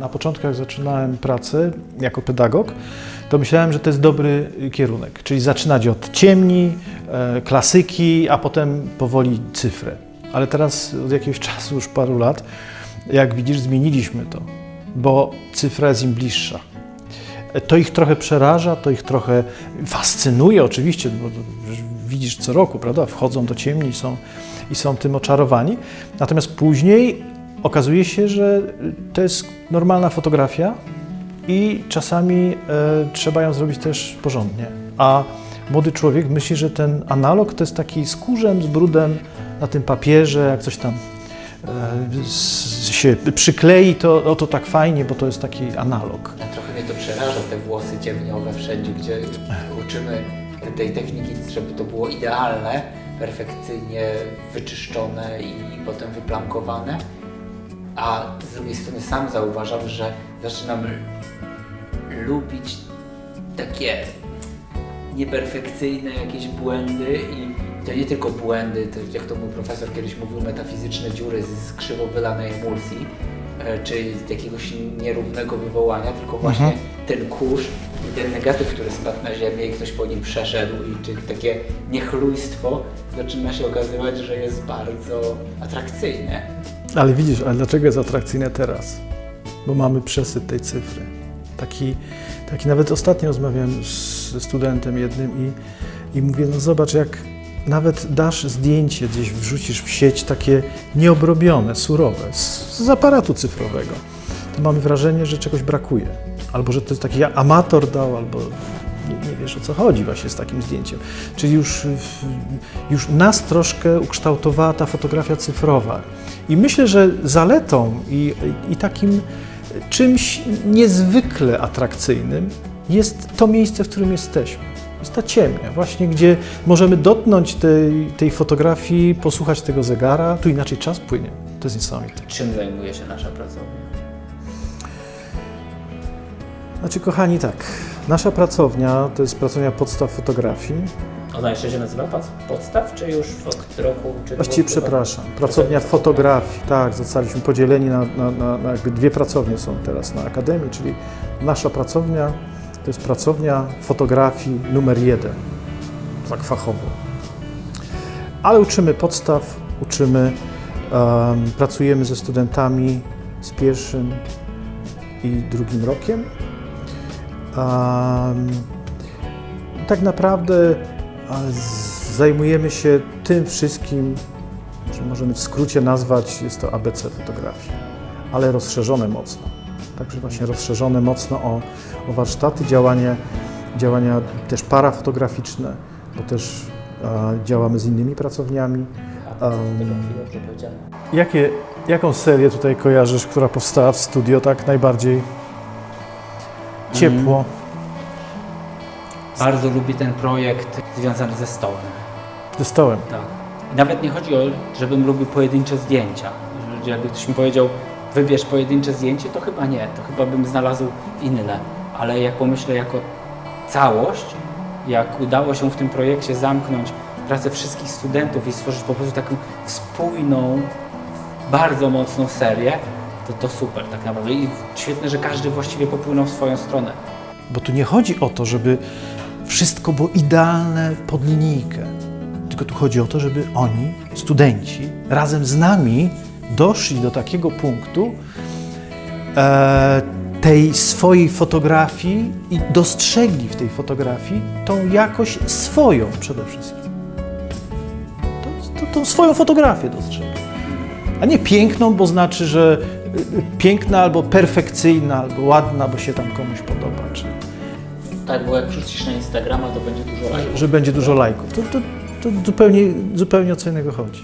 Na początku, jak zaczynałem pracę jako pedagog, to myślałem, że to jest dobry kierunek, czyli zaczynać od ciemni, e, klasyki, a potem powoli cyfrę. Ale teraz od jakiegoś czasu, już paru lat, jak widzisz, zmieniliśmy to, bo cyfra jest im bliższa. E, To ich trochę przeraża, to ich trochę fascynuje oczywiście, bo widzisz co roku, prawda? Wchodzą do ciemni są, i są tym oczarowani. Natomiast później okazuje się, że to jest normalna fotografia i czasami e, trzeba ją zrobić też porządnie. A młody człowiek myśli, że ten analog to jest taki z kurzem, z brudem na tym papierze, jak coś tam e, się przyklei, to, o, to tak fajnie, bo to jest taki analog. Trochę mnie to przeraża, te włosy ciemniowe wszędzie, gdzie uczymy tej techniki, żeby to było idealne, perfekcyjnie wyczyszczone i potem wyplamkowane. A z drugiej strony sam zauważam, że zaczynam lubić takie nieperfekcyjne jakieś błędy i to nie tylko błędy, to jak to mój profesor kiedyś mówił, metafizyczne dziury z krzywo wylanej emulsji, e, czy z jakiegoś nierównego wywołania, tylko właśnie ten kurz i ten negatyw, który spadł na ziemię i ktoś po nim przeszedł i czy takie niechlujstwo zaczyna się okazywać, że jest bardzo atrakcyjne. Ale widzisz, ale dlaczego jest atrakcyjne teraz? Bo mamy przesyt tej cyfry. Taki, taki nawet ostatnio rozmawiałem z- studentem jednym i, i mówię, no zobacz, jak nawet dasz zdjęcie, gdzieś wrzucisz w sieć takie nieobrobione, surowe, z, z aparatu cyfrowego, to mamy wrażenie, że czegoś brakuje. Albo że to jest taki amator dał, albo nie, wiesz o co chodzi właśnie z takim zdjęciem. Czyli już, już nas troszkę ukształtowała ta fotografia cyfrowa. I myślę, że zaletą i, i takim czymś niezwykle atrakcyjnym jest to miejsce, w którym jesteśmy. Jest ta ciemnia, właśnie gdzie możemy dotknąć tej, tej fotografii, posłuchać tego zegara. Tu inaczej czas płynie. To jest niesamowite. Czym zajmuje się nasza pracownia? Znaczy, kochani, tak. Nasza pracownia to jest pracownia podstaw fotografii. Ona jeszcze się nazywa Podstaw, czy już w roku? Czy Właściwie przepraszam, pracownia fotografii, tak, zostaliśmy podzieleni na, na, na, na jakby dwie pracownie są teraz na Akademii, czyli nasza pracownia to jest pracownia fotografii numer jeden, tak fachowo. Ale uczymy podstaw, uczymy, em, pracujemy ze studentami z pierwszym i drugim rokiem. Tak naprawdę zajmujemy się tym wszystkim, że możemy w skrócie nazwać, jest to ABC fotografii, ale rozszerzone mocno. Także właśnie rozszerzone mocno o, o warsztaty, działania, działania też parafotograficzne, bo też działamy z innymi pracowniami. Jakie, jaką serię tutaj kojarzysz, która powstała w studio tak najbardziej ciepło? Bardzo lubię ten projekt związany ze stołem. Ze stołem. Tak. I nawet nie chodzi o, żebym lubił pojedyncze zdjęcia. Jakby ktoś mi powiedział, wybierz pojedyncze zdjęcie, to chyba nie, to chyba bym znalazł inne. Ale jak pomyślę jako całość, jak udało się w tym projekcie zamknąć pracę wszystkich studentów i stworzyć po prostu taką spójną, bardzo mocną serię, to to super tak naprawdę. I świetne, że każdy właściwie popłynął w swoją stronę. Bo tu nie chodzi o to, żeby wszystko było idealne pod linijkę. Tylko tu chodzi o to, żeby oni, studenci, razem z nami doszli do takiego punktu e, tej swojej fotografii i dostrzegli w tej fotografii tą jakość swoją przede wszystkim. To, to, tą swoją fotografię dostrzegli. A nie piękną, bo znaczy, że piękna albo perfekcyjna, albo ładna, bo się tam komuś podoba. Czy, Tak, bo jak wrzucisz na Instagrama, to będzie dużo lajków. że będzie dużo lajków. To, to, to zupełnie, zupełnie o co innego chodzi.